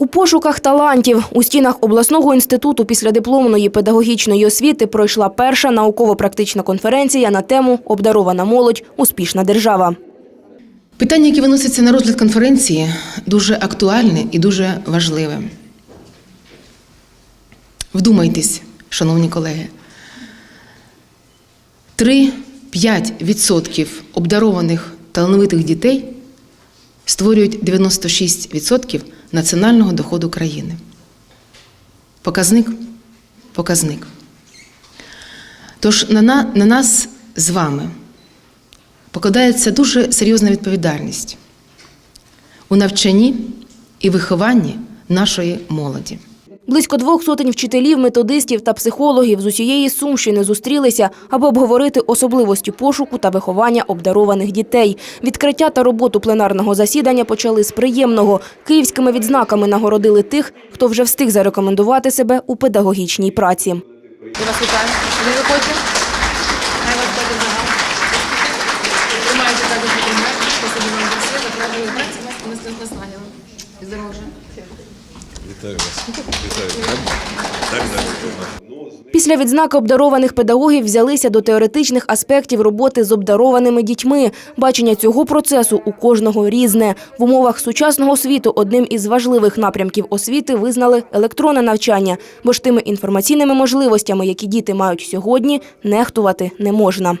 У пошуках талантів у стінах обласного інституту післядипломної педагогічної освіти пройшла перша науково-практична конференція на тему Обдарована молодь успішна держава. Питання, яке виноситься на розгляд конференції, дуже актуальне і дуже важливе. Вдумайтесь, шановні колеги. 3-5% обдарованих талановитих дітей створюють 96% національного доходу країни. Показник показник. Тож на, на, на нас з вами покладається дуже серйозна відповідальність у навчанні і вихованні нашої молоді. Близько двох сотень вчителів, методистів та психологів з усієї Сумщини зустрілися, аби обговорити особливості пошуку та виховання обдарованих дітей. Відкриття та роботу пленарного засідання почали з приємного. Київськими відзнаками нагородили тих, хто вже встиг зарекомендувати себе у педагогічній праці. Я вас вітаю. Ви виходьте. Хай вас буде загал. Тримайте так дуже пример. Спасибо вам за все. За правильну працю вас ми з цим наснагали. І здоров'я. Вітаю вас. Вітаю. Так. Після відзнаки обдарованих педагогів взялися до теоретичних аспектів роботи з обдарованими дітьми. Бачення цього процесу у кожного різне. В умовах сучасного світу одним із важливих напрямків освіти визнали електронне навчання, бо ж тими інформаційними можливостями, які діти мають сьогодні, нехтувати не можна.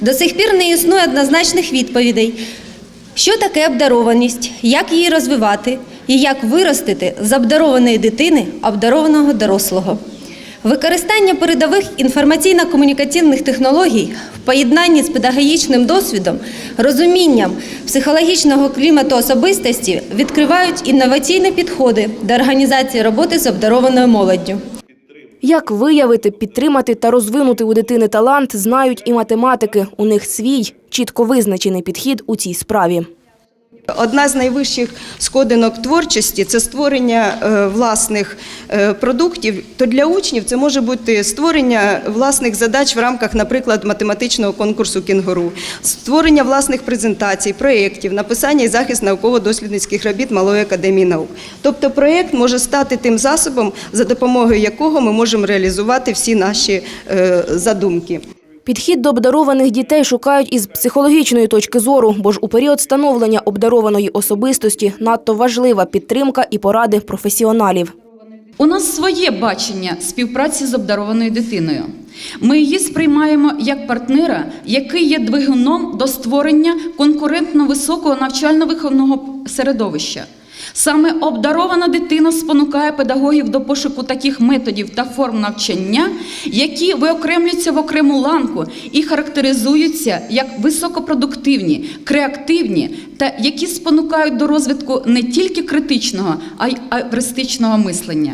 До сих пір не існує однозначних відповідей, що таке обдарованість, як її розвивати і як виростити з обдарованої дитини обдарованого дорослого. Використання передових інформаційно-комунікаційних технологій в поєднанні з педагогічним досвідом, розумінням психологічного клімату особистості відкривають інноваційні підходи до організації роботи з обдарованою молоддю. Як виявити, підтримати та розвинути у дитини талант, знають і математики. У них свій чітко визначений підхід у цій справі. Одна з найвищих сходинок творчості це створення е, власних е, продуктів. То для учнів це може бути створення власних задач в рамках, наприклад, математичного конкурсу кінгуру, створення власних презентацій, проєктів, написання і захист науково-дослідницьких робіт Малої академії наук. Тобто, проєкт може стати тим засобом, за допомогою якого ми можемо реалізувати всі наші е, задумки. Підхід до обдарованих дітей шукають із психологічної точки зору, бо ж у період становлення обдарованої особистості надто важлива підтримка і поради професіоналів. У нас своє бачення співпраці з обдарованою дитиною. Ми її сприймаємо як партнера, який є двигуном до створення конкурентно високого навчально-виховного середовища. Саме обдарована дитина спонукає педагогів до пошуку таких методів та форм навчання, які виокремлюються в окрему ланку і характеризуються як високопродуктивні, креативні та які спонукають до розвитку не тільки критичного, а й авристичного мислення.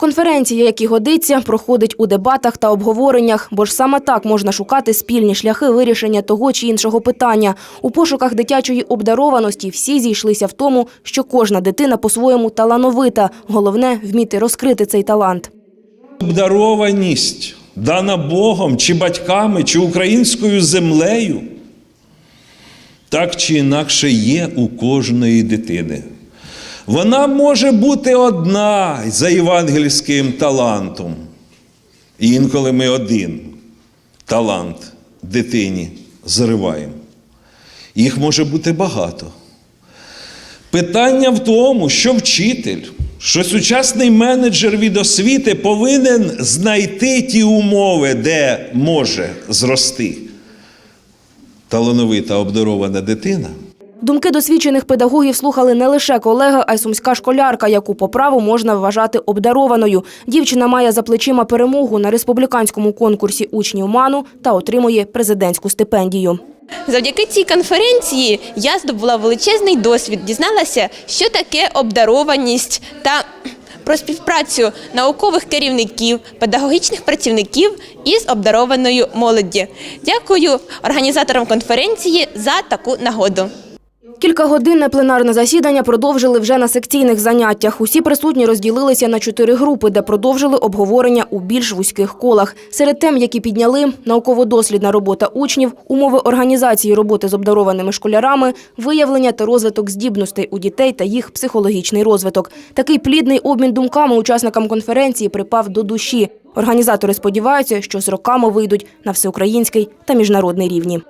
Конференція, як і годиться, проходить у дебатах та обговореннях, бо ж саме так можна шукати спільні шляхи вирішення того чи іншого питання. У пошуках дитячої обдарованості всі зійшлися в тому, що кожна дитина по-своєму талановита. Головне вміти розкрити цей талант. Обдарованість дана Богом, чи батьками, чи українською землею, так чи інакше є у кожної дитини. Вона може бути одна за євангельським талантом. І інколи ми один талант дитині зриваємо. Їх може бути багато. Питання в тому, що вчитель, що сучасний менеджер від освіти повинен знайти ті умови, де може зрости талановита обдарована дитина. Думки досвідчених педагогів слухали не лише колеги, а й сумська школярка, яку по праву можна вважати обдарованою. Дівчина має за плечима перемогу на республіканському конкурсі учнів МАНу та отримує президентську стипендію. Завдяки цій конференції я здобула величезний досвід, дізналася, що таке обдарованість та про співпрацю наукових керівників, педагогічних працівників із обдарованою молоді. Дякую організаторам конференції за таку нагоду. Кількагодинне пленарне засідання продовжили вже на секційних заняттях. Усі присутні розділилися на чотири групи, де продовжили обговорення у більш вузьких колах. Серед тем, які підняли науково-дослідна робота учнів, умови організації роботи з обдарованими школярами, виявлення та розвиток здібностей у дітей та їх психологічний розвиток. Такий плідний обмін думками учасникам конференції припав до душі. Організатори сподіваються, що з роками вийдуть на всеукраїнський та міжнародний рівні.